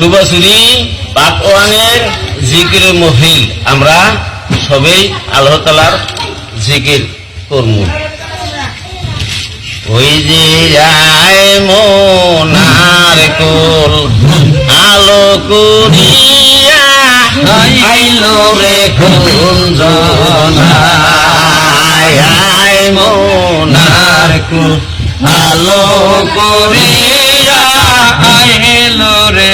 সুবাসুরি পাকওয়ানের জিকির মহিল। আমরা সবেই আল্লাহ তালার জিকির করব ওই যে যায় মোনার কোল, আলো করিয়া রে কুঞ্জনায় কোল, আলো করিয়া আইলো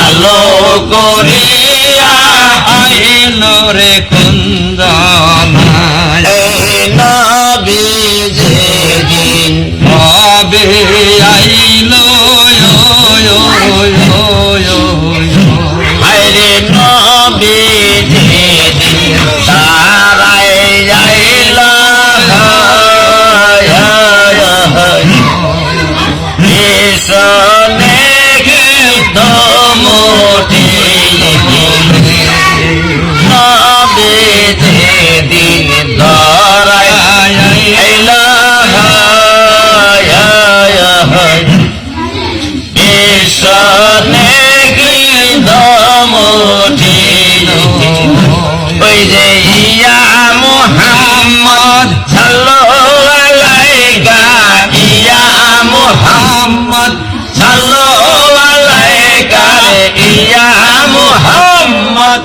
আলো করিয়া আইল রে কুন্দনা। যে ইয়া মুহাম্মদ সাল্লাল্লাহু আলাইকা ইয়া মুহাম্মদ সাল্লাল্লাহু আলাইকা ইয়া মুহাম্মদ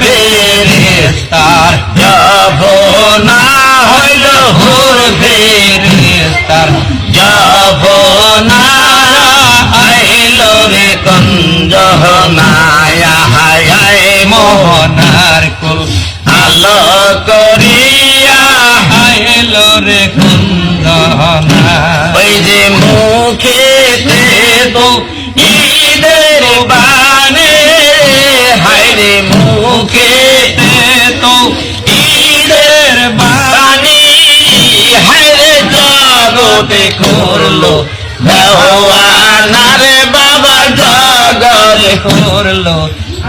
ফেরেশতার যাব না আইলো রে কুন্দনা ওই যে মুখেতে তো ঈদের বানে হায়রে মুখেতে তো ঈদের বাণী। হায়রে জগতে করল দেওয়ানারে বাবা, জগতে করল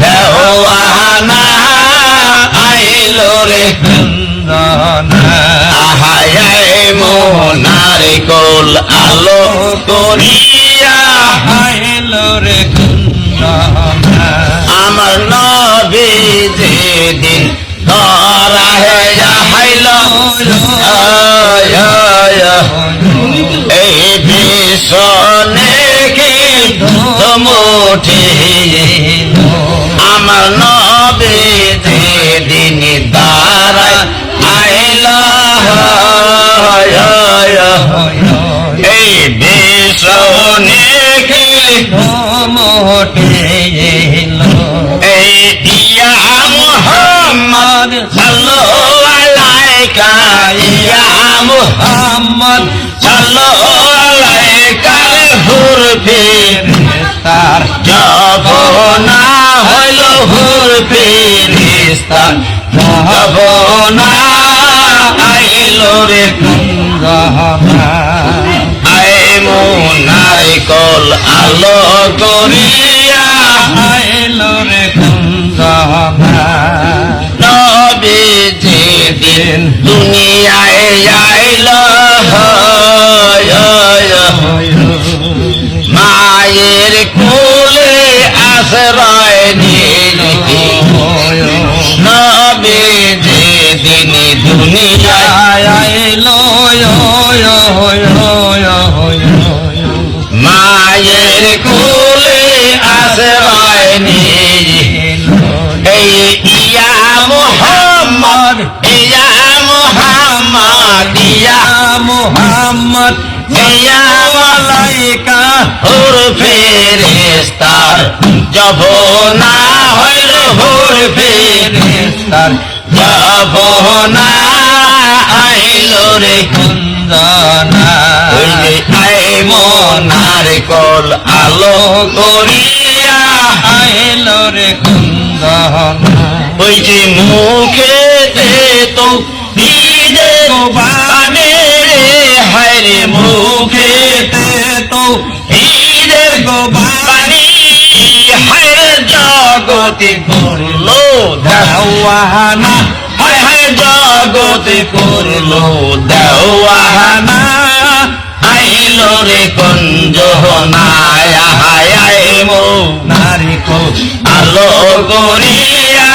দেওয়ানা। আইলো রে কুন্দনা আহায় মোনারে কোল আলো করিয়া রে আমার নবী যেদিন ধরা এই ভীষণে কি মোটে এলো। এই ইয়া মুহাম্মদ সাল্লাল্লাহু আলাইকা ইয়া মুহাম্মদ সাল্লাল্লাহু আলাইকা হুর তার যাব না হইল হুর ফিরিস্তান যাব না আইল রে কুন্দনা আই কল আলো করিয়া আইলো রে নবী যেদিন দুনিয়ায় আইল মায়ের কোলে আশ্রয় নিল নবী যেদিন দুনিয়ায় আইলো মায়ের মোহাম্মদ, ইয়া মোহাম্মদ ইয়া মোহাম্মদ, ইয়া মালাইকা, হুর ফেরেস্তার যাব না হইল হুর ফেরেস্তার যাব না আইলো রে কুঞ্জনা ওই যে নারিকল আলো করিয়া আইলো রে কুঞ্জনা ওই যে মুখেতে তো ঈদের বানে রে, হায় রে তো ঈদের বাণী হায় রে জগতে করল দেওয়ানা হায় জগতে করল দেওয়ানা নারী কুঞ্জ নায়া মো নারী কো আলো করিয়া